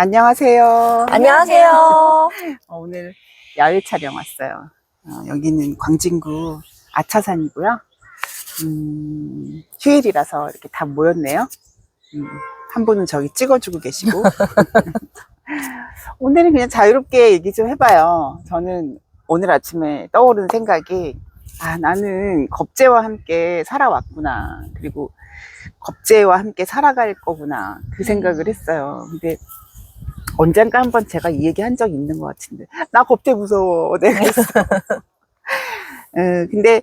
안녕하세요. 안녕하세요. 어, 오늘 야외 촬영 왔어요. 어, 여기는 광진구 아차산이고요. 음, 휴일이라서 이렇게 다 모였네요. 음, 한 분은 저기 찍어주고 계시고. 오늘은 그냥 자유롭게 얘기 좀 해봐요. 저는 오늘 아침에 떠오른 생각이, 아, 나는 겁재와 함께 살아왔구나. 그리고 겁재와 함께 살아갈 거구나. 그 생각을 했어요. 근데 언젠가 한번 제가 이 얘기 한 적이 있는 것 같은데. 나 겁재 무서워. 내가 했어. 어, 근데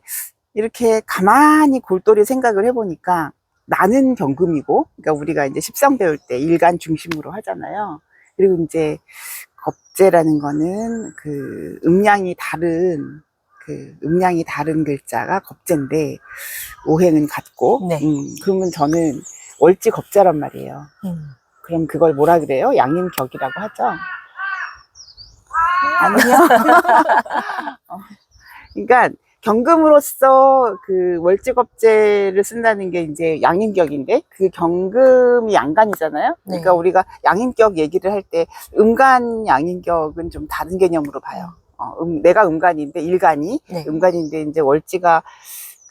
이렇게 가만히 골똘히 생각을 해보니까 나는 경금이고, 그러니까 우리가 이제 십성 배울 때 일간 중심으로 하잖아요. 그리고 이제 겁재라는 거는 그 음량이 다른 그 음량이 다른 글자가 겁재인데 오행은 같고, 네. 음, 그러면 저는 월지 겁재란 말이에요. 음. 그럼 그걸 뭐라 그래요? 양인격이라고 하죠. 아니요. 어, 그러니까 경금으로서 그 월지겁제를 쓴다는 게 이제 양인격인데 그 경금이 양간이잖아요. 그러니까 네. 우리가 양인격 얘기를 할 때 음간 양인격은 좀 다른 개념으로 봐요. 어, 음, 내가 음간인데 일간이 네. 음간인데 이제 월지가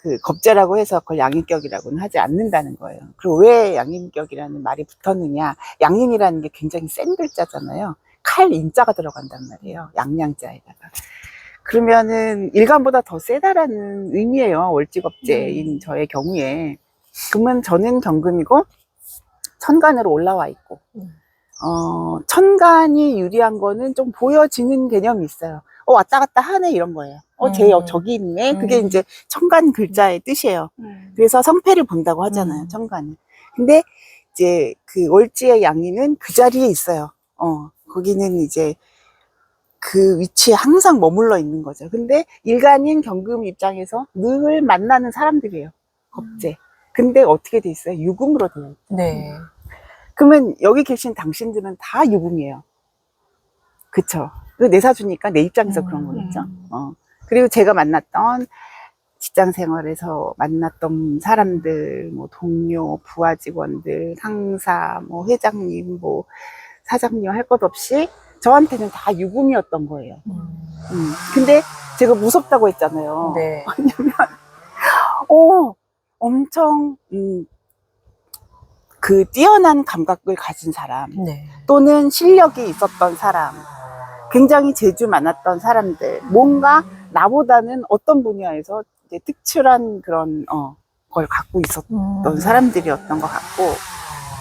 그 겁재라고 해서 그걸 양인격이라고는 하지 않는다는 거예요. 그리고 왜 양인격이라는 말이 붙었느냐? 양인이라는 게 굉장히 센 글자잖아요. 칼 인자가 들어간단 말이에요. 양양자에다가. 그러면은 일간보다 더 세다라는 의미예요. 월지겁제인 저의 경우에. 그러면 저는 경금이고 천간으로 올라와 있고 음. 어, 천간이 유리한 거는 좀 보여지는 개념이 있어요. 어, 왔다 갔다 하네, 이런 거예요. 어, 쟤 음. 저기 있네. 그게 음. 이제 천간 글자의 뜻이에요. 그래서 성패를 본다고 하잖아요, 음. 천간은. 근데 이제 그 월지의 양이는 그 자리에 있어요. 어, 거기는 이제 그 위치에 항상 머물러 있는 거죠. 근데 일간인 경금 입장에서 늘 만나는 사람들이에요. 겁재. 근데 어떻게 돼 있어요? 유금으로 되어 있어요. 네. 그러면 여기 계신 당신들은 다 유금이에요. 그쵸? 그 내 사주니까 내 입장에서 음. 그런 거겠죠? 어. 그리고 제가 만났던 직장 생활에서 만났던 사람들, 뭐 동료, 부하 직원들, 상사, 뭐 회장님, 뭐 사장님 할 것 없이 저한테는 다 유금이었던 거예요. 음. 음. 근데 제가 무섭다고 했잖아요. 네. 오, 엄청, 음, 그 뛰어난 감각을 가진 사람, 네. 또는 실력이 있었던 사람, 굉장히 재주 많았던 사람들, 뭔가 나보다는 어떤 분야에서 이제 특출한 그런, 어, 걸 갖고 있었던 음. 사람들이었던 것 같고,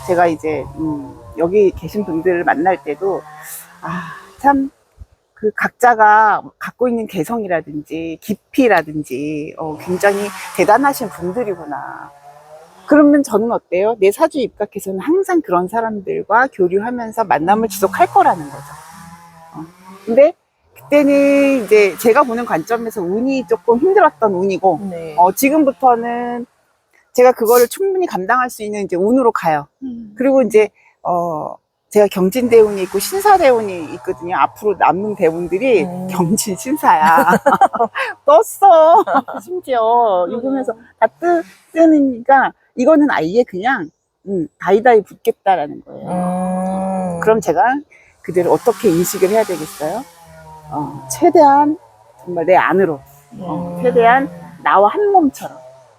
제가 이제, 음, 여기 계신 분들을 만날 때도, 아, 참, 그 각자가 갖고 있는 개성이라든지, 깊이라든지, 어, 굉장히 대단하신 분들이구나. 그러면 저는 어때요? 내 사주 입각해서는 항상 그런 사람들과 교류하면서 만남을 지속할 거라는 거죠. 어. 근데 그때는 이제 제가 보는 관점에서 운이 조금 힘들었던 운이고, 네. 어, 지금부터는 제가 그거를 충분히 감당할 수 있는 이제 운으로 가요. 그리고 이제, 어, 제가 경진 대운이 있고 신사 대운이 있거든요. 앞으로 남는 대운들이 음. 경진 신사야. 떴어. 심지어 읽으면서 다 뜨, 뜨니까 이거는 아예 그냥 음, 다이다이 붙겠다라는 거예요. 음. 그럼 제가 그들을 어떻게 인식을 해야 되겠어요? 어, 최대한 정말 내 안으로 어, 음. 최대한 나와 한 몸처럼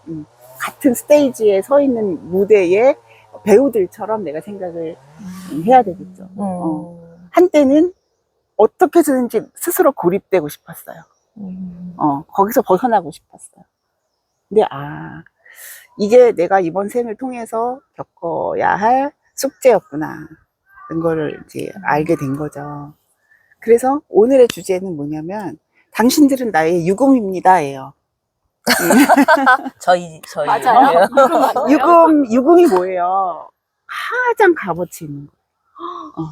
음, 같은 스테이지에 서 있는 무대의 배우들처럼 내가 생각을 음, 해야 되겠죠. 음. 어. 한때는 어떻게 해서든지 스스로 고립되고 싶었어요. 음. 어, 거기서 벗어나고 싶었어요. 근데 아 이게 내가 이번 생을 통해서 겪어야 할 숙제였구나. 이런 거를 이제 알게 된 거죠. 그래서 오늘의 주제는 뭐냐면 당신들은 나의 유금입니다예요. 저희 저희 맞아요. 유금, 유금이 뭐예요? 가장 값어치 있는 거. 어.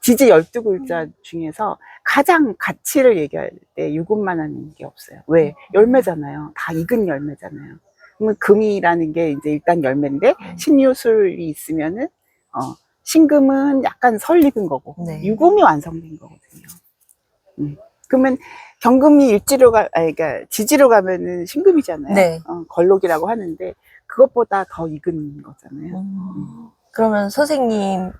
지지 12글자 중에서 가장 가치를 얘기할 때 유금만 하는 게 없어요. 왜? 열매잖아요. 다 익은 열매잖아요. 그러면 금이라는 게 이제 일단 열매인데, 신유술이 있으면은, 어, 신금은 약간 설 익은 거고, 네. 유금이 완성된 거거든요. 음. 그러면 경금이 일지로 가, 아니, 그러니까 지지로 가면은 신금이잖아요. 네. 어, 걸록이라고 하는데 그것보다 더 익은 거잖아요. 음. 그러면 선생님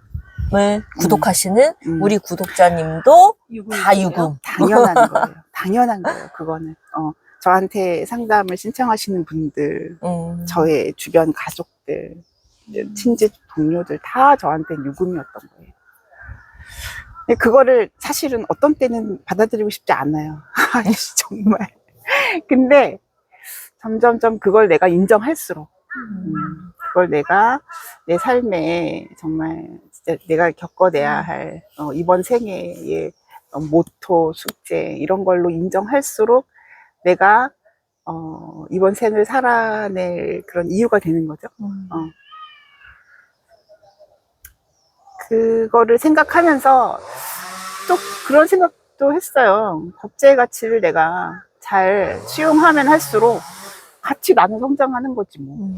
구독하시는 음. 우리 구독자님도 유금 다 유금. 당연한 거예요. 당연한 거예요. 그거는. 어, 저한테 상담을 신청하시는 분들, 음. 저의 주변 가족들, 친지 동료들 다 저한테 유금이었던 거예요. 그거를 사실은 어떤 때는 받아들이고 싶지 않아요. 아이씨, 정말. 근데 점점점 그걸 내가 인정할수록, 음, 그걸 내가 내 삶에 정말 진짜 내가 겪어내야 할 어, 이번 생애의 어, 모토, 숙제 이런 걸로 인정할수록 내가 어, 이번 생을 살아낼 그런 이유가 되는 거죠. 음. 어. 그거를 생각하면서 또 그런 생각도 했어요. 법제의 가치를 내가 잘 수용하면 할수록 같이 나는 성장하는 거지 뭐. 음.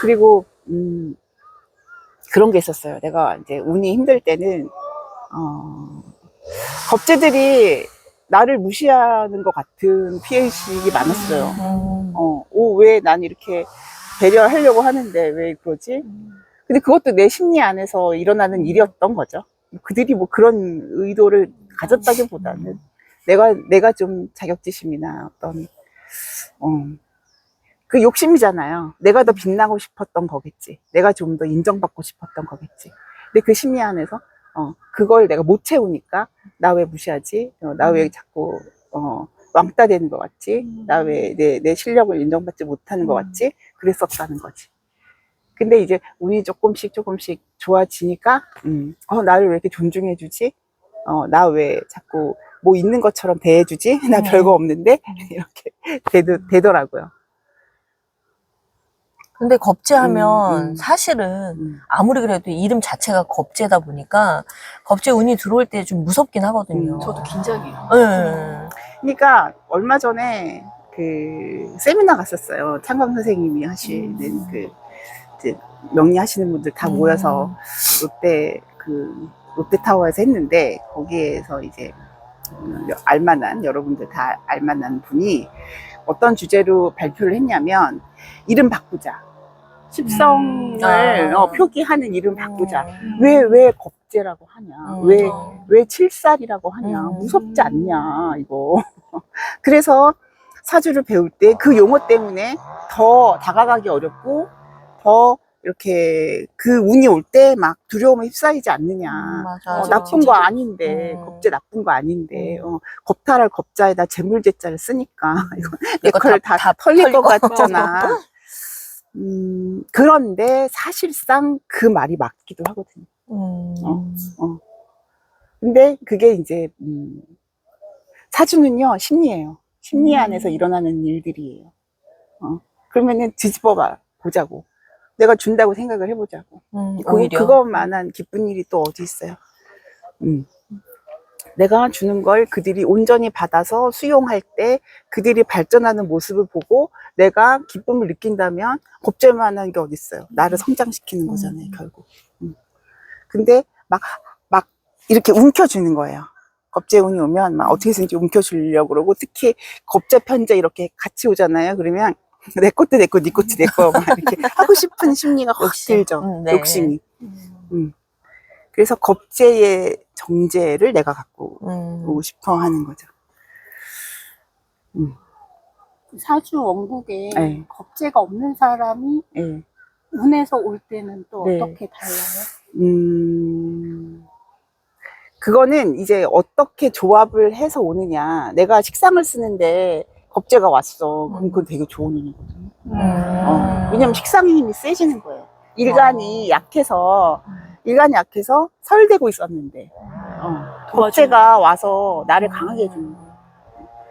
그리고 음, 그런 게 있었어요. 내가 이제 운이 힘들 때는 어, 겁재들이 나를 무시하는 것 같은 피해의식이 많았어요. 음. 어, 오, 왜 난 이렇게 배려하려고 하는데 왜 그러지? 근데 그것도 내 심리 안에서 일어나는 일이었던 거죠. 그들이 뭐 그런 의도를 가졌다기보다는 내가, 내가 좀 자격지심이나 어떤, 어, 그 욕심이잖아요. 내가 더 빛나고 싶었던 거겠지. 내가 좀 더 인정받고 싶었던 거겠지. 근데 그 심리 안에서, 어, 그걸 내가 못 채우니까, 나 왜 무시하지? 어, 나왜 자꾸, 어, 왕따 되는 것 같지? 나 왜 내, 내 실력을 인정받지 못하는 것 같지? 그랬었다는 거지. 근데 이제 운이 조금씩 조금씩 좋아지니까, 음, 어, 나를 왜 이렇게 존중해 주지? 어, 나 왜 자꾸 뭐 있는 것처럼 대해 주지? 나 음. 별거 없는데? 이렇게 되더, 되더라고요. 근데 겁제하면 음, 음. 사실은 음. 아무리 그래도 이름 자체가 겁제다 보니까 겁제 운이 들어올 때 좀 무섭긴 하거든요. 음, 저도 긴장해요. 네. 그러니까 얼마 전에 그 세미나 갔었어요. 창광 선생님이 하시는 음. 그 이제 명리하시는 분들 다 모여서 롯데 그 롯데타워에서 했는데 거기에서 이제 음, 알만한 여러분들 다 알만한 분이 어떤 주제로 발표를 했냐면 이름 바꾸자. 십성을 아. 어, 표기하는 이름 바꾸자. 음. 왜왜 겁제라고 하냐? 음. 왜왜 칠살이라고 하냐? 음. 무섭지 않냐, 이거. 그래서 사주를 배울 때 그 용어 때문에 더 다가가기 어렵고, 더 이렇게 그 운이 올 때 막 두려움에 휩싸이지 않느냐. 음, 맞아. 어, 맞아. 나쁜 거 아닌데, 음. 겁재 나쁜 거 아닌데, 음. 어, 겁탈할 겁자에다 재물제자를 쓰니까, 이거 내걸 다- 다, 다 털릴 것. 같잖아. 음, 그런데 사실상 그 말이 맞기도 하거든요. 음. 어. 근데 그게 이제 음, 사주는요 심리예요. 심리 음. 안에서 일어나는 일들이에요. 어. 그러면은 뒤집어 봐 보자고. 내가 준다고 생각을 해보자고. 음, 그. 그것만한 기쁜 일이 또 어디 있어요? 음. 내가 주는 걸 그들이 온전히 받아서 수용할 때 그들이 발전하는 모습을 보고 내가 기쁨을 느낀다면 겁질 만한 게 어디 있어요? 나를 성장시키는 거잖아요, 음. 결국. 음. 근데 막, 막 이렇게 움켜주는 거예요. 겁재운이 오면 막 어떻게든지 움켜주려고 그러고 특히 겁재 편제 이렇게 같이 오잖아요. 그러면 내 것도 내 거, 네 것도 내 거, 막 이렇게 하고 싶은 심리가 확 욕심. 들죠. 음, 네. 욕심이. 음. 그래서 겁재의 정제를 내가 갖고 음. 오고 싶어 하는 거죠. 사주 원국에 네. 겁재가 없는 사람이 예. 운에서 올 때는 또 네. 어떻게 달라요? 음, 그거는 이제 어떻게 조합을 해서 오느냐. 내가 식상을 쓰는데 겁재가 왔어. 그럼 그건 되게 좋은 운이거든요. 음. 어, 왜냐면 식상의 힘이 세지는 거예요. 일간이 약해서, 일간이 약해서 설대고 있었는데, 어, 겁재가 와서 나를 강하게 해주는 거야.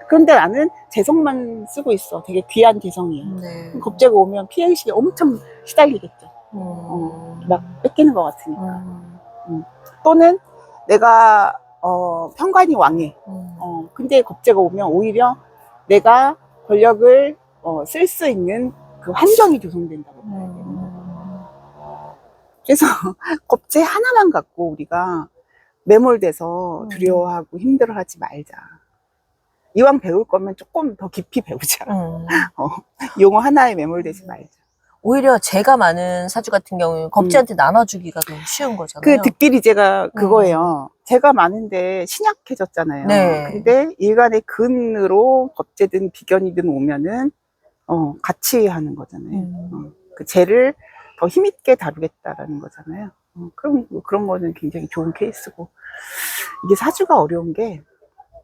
그런데 나는 재성만 쓰고 있어. 되게 귀한 재성이야. 네. 그럼 겁재가 오면 피해의식에 엄청 시달리겠죠. 음. 어, 막 뺏기는 것 같으니까. 음. 또는 내가, 어, 편관이 왕해. 음. 어, 근데 겁재가 오면 오히려 내가 권력을 어, 쓸 수 있는 그 환경이 조성된다고 봐야 되는 거예요. 음. 그래서 겁재 하나만 갖고 우리가 매몰돼서 음. 두려워하고 힘들어하지 말자. 이왕 배울 거면 조금 더 깊이 배우자. 음. 용어 하나에 매몰되지 말자. 오히려 재가 많은 사주 같은 경우는 겁재한테 나눠주기가 더 쉬운 거잖아요. 그 득비리제가 그거예요. 제가 많은데 신약해졌잖아요. 네. 근데 일간의 근으로 겁재든 비견이든 오면은 어 같이 하는 거잖아요. 음. 어, 그 죄를 더 힘있게 다루겠다라는 거잖아요. 어, 그럼 뭐 그런 거는 굉장히 좋은 케이스고 이게 사주가 어려운 게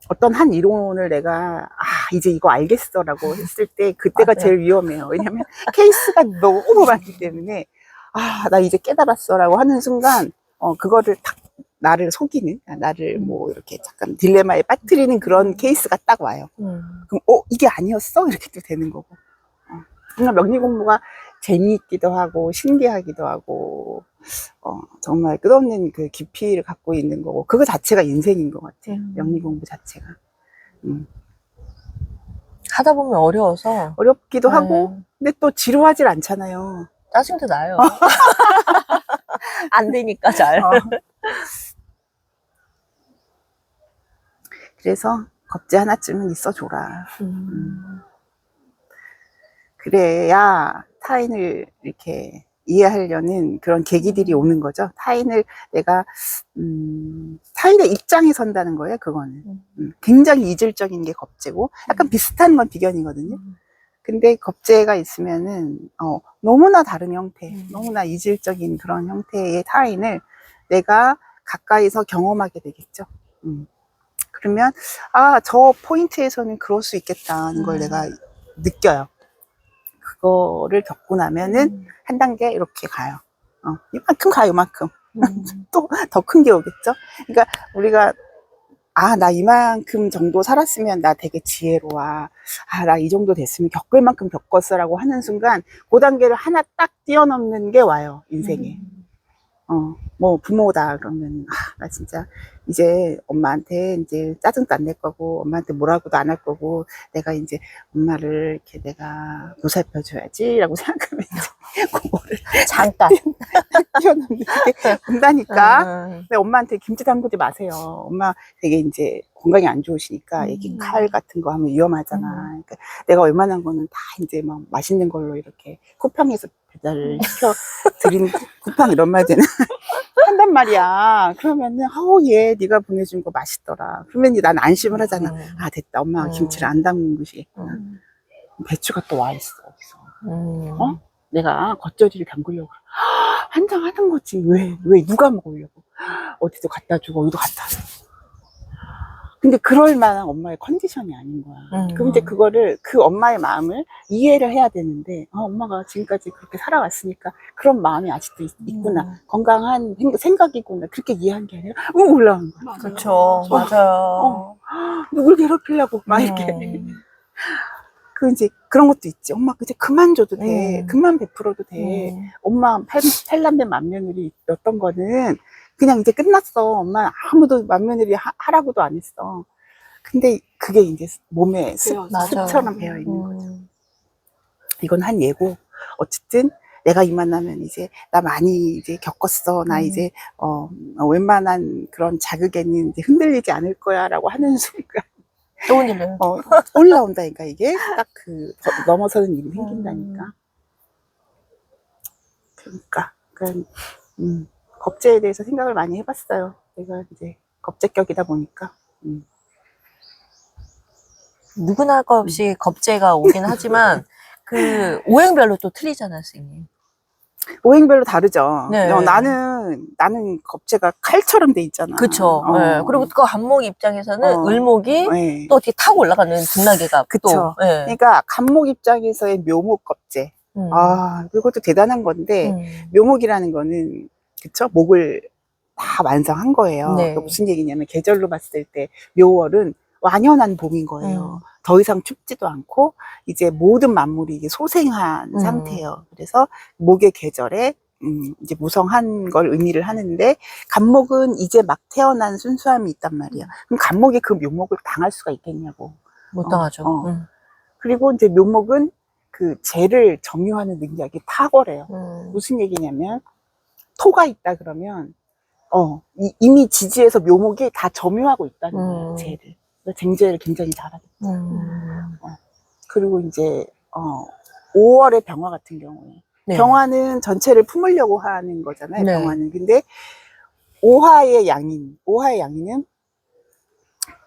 어떤 한 이론을 내가 아 이제 이거 알겠어라고 했을 때 그때가. 제일 위험해요. 왜냐하면 케이스가 너무 많기 때문에 아 나 이제 깨달았어라고 하는 순간 어 그거를 딱 나를 속이는 아, 나를 뭐 이렇게 잠깐 딜레마에 빠뜨리는 그런 케이스가 딱 와요. 음. 그럼 어 이게 아니었어 이렇게 또 되는 거고 어, 정말 명리 공부가 재미있기도 하고 신기하기도 하고 어, 정말 끝없는 그 깊이를 갖고 있는 거고 그거 자체가 인생인 것 같아요 음. 명리 공부 자체가 음, 하다 보면 어려워서 어렵기도 하고 음, 근데 또 지루하질 않잖아요 짜증도 나요. 안 되니까 잘. 어. 그래서 겁재 하나쯤은 있어줘라 음. 그래야 타인을 이렇게 이해하려는 그런 계기들이 오는 거죠. 타인을 내가 음, 타인의 입장에 선다는 거예요. 그거는 음. 음, 굉장히 이질적인 게 겁재고 약간 비슷한 건 비견이거든요. 음. 근데 겁재가 있으면은 어, 너무나 다른 형태, 음. 너무나 이질적인 그런 형태의 타인을 내가 가까이서 경험하게 되겠죠. 음. 그러면 아 저 포인트에서는 그럴 수 있겠다는 걸 음. 내가 느껴요. 그거를 겪고 나면은 음. 한 단계 이렇게 가요. 어, 이만큼 가요, 이만큼. 음. 또더 큰 게 오겠죠? 그러니까 우리가 아, 나 이만큼 정도 살았으면 나 되게 지혜로워. 아, 나 이 정도 됐으면 겪을 만큼 겪었어라고 하는 순간 그 단계를 하나 딱 뛰어넘는 게 와요, 인생에. 음. 어, 뭐 부모다 그러면 아, 나 진짜 이제 엄마한테 이제 짜증도 안 낼 거고 엄마한테 뭐라고도 안 할 거고 내가 이제 엄마를 이렇게 내가 보살펴 줘야지라고 생각하면 이제 그거를 잠깐. 뛰어넘는 게 온다니까. 음. 근데 엄마한테 김치 담그지 마세요. 엄마 되게 이제 건강이 안 좋으시니까 음. 애기 칼 같은 거 하면 위험하잖아. 그러니까 내가 웬만한 거는 다 이제 막 맛있는 걸로 이렇게 쿠팡에서 배달을 시켜 드리는 쿠팡 이런 말 되는 한단 말이야. 그러면은 아우 얘 네가 보내준 거 맛있더라. 그러면 난 안심을 하잖아. 음. 아 됐다. 엄마 가 음. 김치를 안 담근 것이겠구나. 음. 배추가 또 와 있어. 어디서. 음. 어? 내가 겉절이를 담그려고 한장 하는 거지 왜 왜 누가 먹으려고 어디도 갖다 주고 어디도 갖다 줘 근데 그럴 만한 엄마의 컨디션이 아닌 거야 음. 그럼 이제 그거를 그 엄마의 마음을 이해를 해야 되는데 아, 엄마가 지금까지 그렇게 살아왔으니까 그런 마음이 아직도 있, 구나 음. 건강한 생- 생각이구나 그렇게 이해한 게 아니라 응 올라오는 거야 그렇죠. 맞아요. 누굴 괴롭히려고 막 이렇게 음. 그 이제 그런 것도 있지 엄마 이제 그만 줘도 돼 음. 그만 베풀어도 돼 음. 엄마 팔, 팔남매 맏며느리였던 거는 그냥 이제 끝났어. 엄마 아무도 맏며느리 하, 하라고도 안 했어. 근데 그게 이제 몸에 습. 맞아. 습처럼 배어 있는 거죠. 음. 이건 한 예고. 어쨌든 내가 이만하면 이제 나 많이 이제 겪었어. 나 음. 이제 어 어, 웬만한 그런 자극에는 이제 흔들리지 않을 거야라고 하는 순간 또 일을. 어, 올라온다니까 이게 딱 그 넘어서는 일이 생긴다니까. 음. 그러니까, 그러니까 음, 겁재에 대해서 생각을 많이 해봤어요. 내가 이제 겁재격이다 보니까. 음. 누구나 할것 없이 겁재가 오긴 하지만 그 오행별로 또 틀리잖아요, 선생님. 오행별로 다르죠. 네. 어, 나는 나는 겁재가 칼처럼 돼 있잖아. 그쵸. 어. 예. 그리고 그 한목 입장에서는 어. 을목이 네. 또 어떻게 타고 올라가는 등나개가 그쵸. 또. 예. 그러니까 간목 입장에서의 묘목 겁재. 음. 아, 그것도 대단한 건데 음. 묘목이라는 거는 그쵸? 목을 다 완성한 거예요. 네. 그러니까 무슨 얘기냐면 계절로 봤을 때 묘월은 완연한 봄인 거예요. 음. 더 이상 춥지도 않고 이제 모든 만물이 이게 소생한 음. 상태예요. 그래서 목의 계절에 음, 이제 무성한 걸 의미를 하는데 간목은 이제 막 태어난 순수함이 있단 말이야. 음. 그럼 간목이 그 묘목을 당할 수가 있겠냐고. 못 당하죠. 어. 음. 그리고 이제 묘목은 그 재를 점유하는 능력이 탁월해요. 음. 무슨 얘기냐면 토가 있다 그러면 어 이, 이미 지지에서 묘목이 다 점유하고 있다는 거예요. 음. 재를. 그래서 쟁제를 굉장히 잘하고. 음. 그리고 이제 어 5월의 병화 같은 경우에 네. 병화는 전체를 품으려고 하는 거잖아요. 네. 병화는. 근데 오화의 양인, 오화의 양인은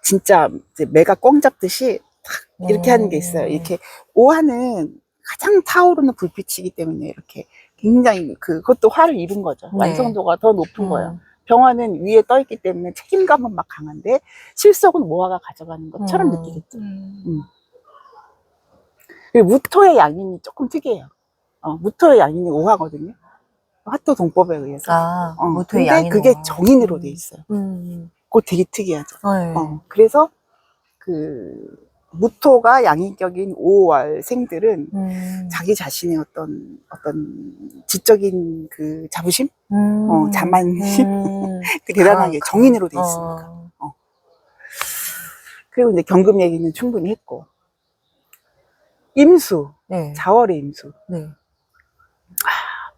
진짜 이제 매가 꽝 잡듯이 탁 이렇게 하는 게 있어요. 음. 이렇게 오화는 가장 타오르는 불빛이기 때문에 이렇게 굉장히 그 그것도 화를 이룬 거죠. 네. 완성도가 더 높은 음. 거예요. 병화는 위에 떠 있기 때문에 책임감은 막 강한데 실속은 모화가 가져가는 것처럼 음. 느끼겠죠. 음. 그리고 무토의 양인이 조금 특이해요. 어, 무토의 양인이 오화거든요. 화토 동법에 의해서. 아, 어, 모토의 근데 양인 그게 거. 정인으로 돼 있어요. 음. 그거 되게 특이하죠. 네. 어, 그래서 그 무토가 양인격인 오월생들은 음. 자기 자신의 어떤 어떤 지적인 그 자부심, 음. 어, 자만심 음. 대단하게 아, 정인으로 돼 어. 있으니까. 그리고 이제 경금 얘기는 충분히 했고 임수, 네. 자월의 임수 네.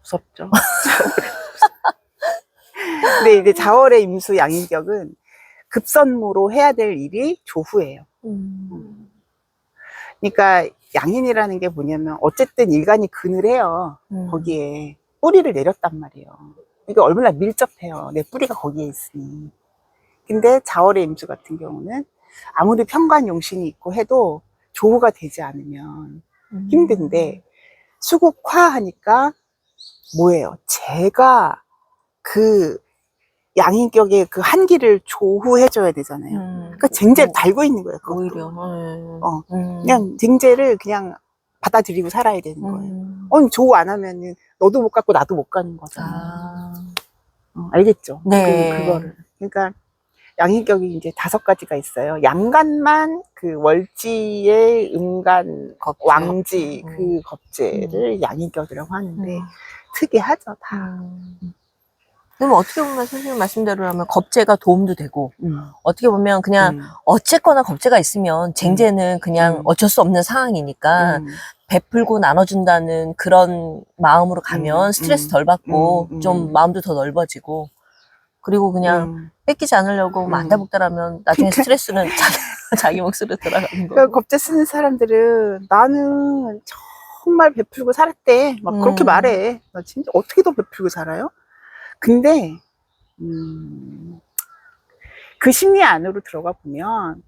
무섭죠. 근데 이제 자월의 임수 양인격은 급선무로 해야 될 일이 조후예요. 음. 그러니까 양인이라는 게 뭐냐면 어쨌든 일간이 근을 해요. 음. 거기에 뿌리를 내렸단 말이에요. 이게 얼마나 밀접해요. 내 뿌리가 거기에 있으니. 근데 자월의 임수 같은 경우는 아무리 평관 용신이 있고 해도 조후가 되지 않으면 음. 힘든데 수국화 하니까 뭐예요? 제가 그 양인격의 그 한기를 조후해줘야 되잖아요. 음. 그러니까 쟁제를 뭐, 달고 있는 거예요. 그것도. 오히려. 네. 어, 음. 그냥 쟁제를 그냥 받아들이고 살아야 되는 거예요. 음. 아니 조후 안 하면은 너도 못 갖고 나도 못 가는 거잖아. 아. 어, 알겠죠? 네. 그, 그거를. 그러니까 양인격이 이제 다섯 가지가 있어요. 양간만 그 월지의 음간 겁 왕지 음. 그 겁재를 양인격이라고 하는데 음. 특이하죠 다. 음. 그럼 어떻게 보면 선생님 말씀대로라면 겁재가 도움도 되고 음. 어떻게 보면 그냥 음. 어쨌거나 겁재가 있으면 쟁제는 그냥 음. 어쩔 수 없는 상황이니까 음. 베풀고 나눠준다는 그런 마음으로 가면 음, 스트레스 음, 덜 받고 음, 음. 좀 마음도 더 넓어지고 그리고 그냥 음. 뺏기지 않으려고 음. 안달복달하면 나중에 스트레스는 자기, 자기 몫으로 돌아가는 그러니까 거고. 겁재 쓰는 사람들은 나는 정말 베풀고 살았대. 막 그렇게 음. 말해. 나 진짜 어떻게 더 베풀고 살아요? 근데 음, 그 심리 안으로 들어가 보면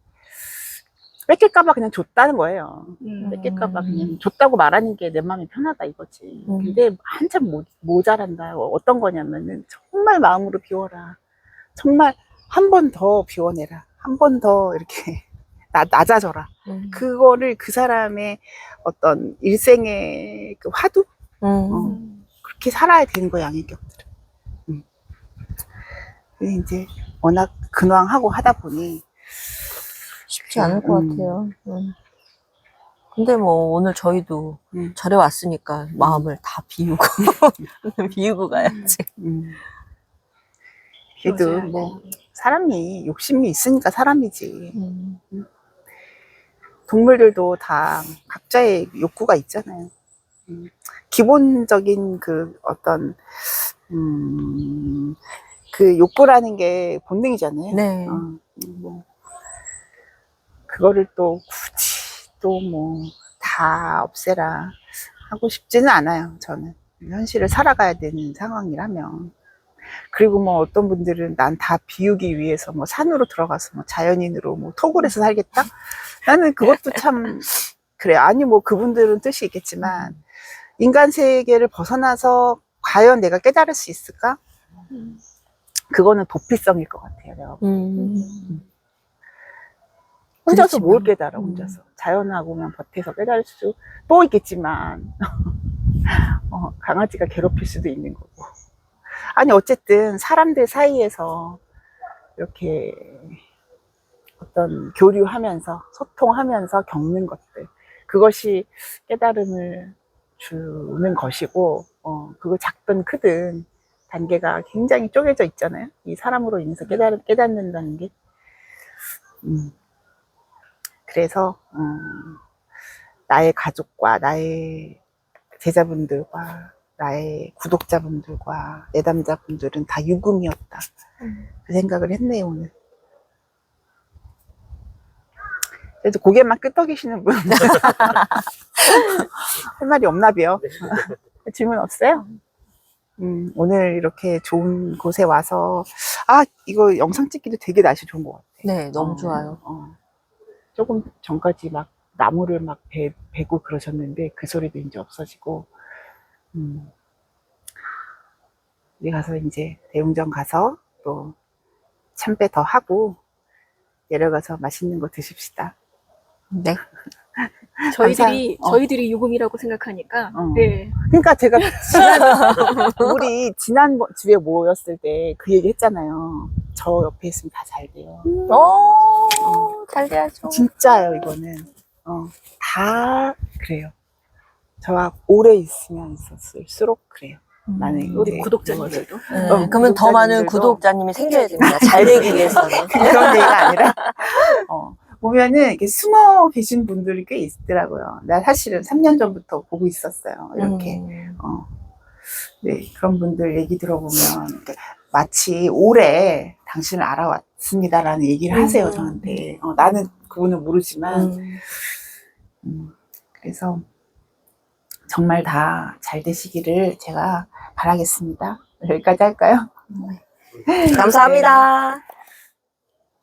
뺏길까봐 그냥 줬다는 거예요. 음. 뺏길까봐 그냥 줬다고 말하는 게 내 마음이 편하다 이거지. 음. 근데 한참 모, 모자란다. 어떤 거냐면은 정말 마음으로 비워라. 정말 한 번 더 비워내라. 한 번 더 이렇게 나, 낮아져라. 음. 그거를 그 사람의 어떤 일생의 그 화두? 음. 그렇게 살아야 되는 거야, 양인격들은. 음. 근데 이제 워낙 근황하고 하다 보니 쉽지 않을 것 음. 같아요. 음. 근데 뭐 오늘 저희도 음. 절에 왔으니까 마음을 다 비우고 비우고 가야지. 음. 그래도 비워줘야 뭐 돼. 사람이 욕심이 있으니까 사람이지. 음. 동물들도 다 각자의 욕구가 있잖아요. 음, 기본적인 그 어떤 음, 그 욕구라는 게 본능이잖아요. 네. 어, 음, 뭐 그거를 또 굳이 또 뭐 다 없애라 하고 싶지는 않아요. 저는 현실을 살아가야 되는 상황이라면. 그리고 뭐 어떤 분들은 난 다 비우기 위해서 뭐 산으로 들어가서 뭐 자연인으로 뭐 토굴에서 살겠다? 나는 그것도 참 그래. 아니 뭐 그분들은 뜻이 있겠지만 인간 세계를 벗어나서 과연 내가 깨달을 수 있을까? 그거는 도피성일 것 같아요. 내가 음. 혼자서. 뭘 깨달아 음. 혼자서 자연하고만 버텨서 깨달을 수도 있겠지만 어, 강아지가 괴롭힐 수도 있는 거고 아니 어쨌든 사람들 사이에서 이렇게 어떤 교류하면서 소통하면서 겪는 것들 그것이 깨달음을 주는 것이고 어, 그거 작든 크든 단계가 굉장히 쪼개져 있잖아요 이 사람으로 인해서 깨달, 깨닫는다는 게 음. 그래서 음, 나의 가족과 나의 제자분들과 나의 구독자분들과 내담자분들은 다 유금이었다. 그 생각을 했네요 오늘. 그래도 고개만 끄덕이시는 분. 할 말이 없나 봐요. 질문 없어요? 음, 오늘 이렇게 좋은 곳에 와서, 아, 이거 영상 찍기도 되게 날씨 좋은 것 같아. 네, 너무 어, 좋아요. 어. 조금 전까지 막 나무를 막 베, 베고 그러셨는데 그 소리도 이제 없어지고, 음. 우리 가서 이제 대웅전 가서 또 참배 더 하고 내려가서 맛있는 거 드십시다. 네. 저희들이 어. 저희들이 유금이라고 생각하니까 어. 네. 그러니까 제가 지난, 우리 지난 주에 모였을 때 그 얘기 했잖아요. 저 옆에 있으면 다 잘 돼요. 어, 잘 돼야죠. 진짜요, 이거는. 어, 다 그래요. 저와 오래 있으면 있었을수록 그래요. 나는 우리 이제 구독자님들도 네, 어, 그러면 더 많은 구독자님들도- 구독자님이 생겨야 됩니다. 잘 되기 위해서는. 그런 얘기가 아니라, 어, 보면은 이렇게 숨어 계신 분들이 꽤 있더라고요. 나 사실은 3년 전부터 보고 있었어요. 이렇게. 음. 어. 네, 그런 분들 얘기 들어보면 마치 올해 당신을 알아왔습니다라는 얘기를 하세요, 음. 저한테. 어, 나는 그분은 모르지만, 음. 음, 그래서 정말 다 잘 되시기를 제가 바라겠습니다. 여기까지 할까요? 감사합니다.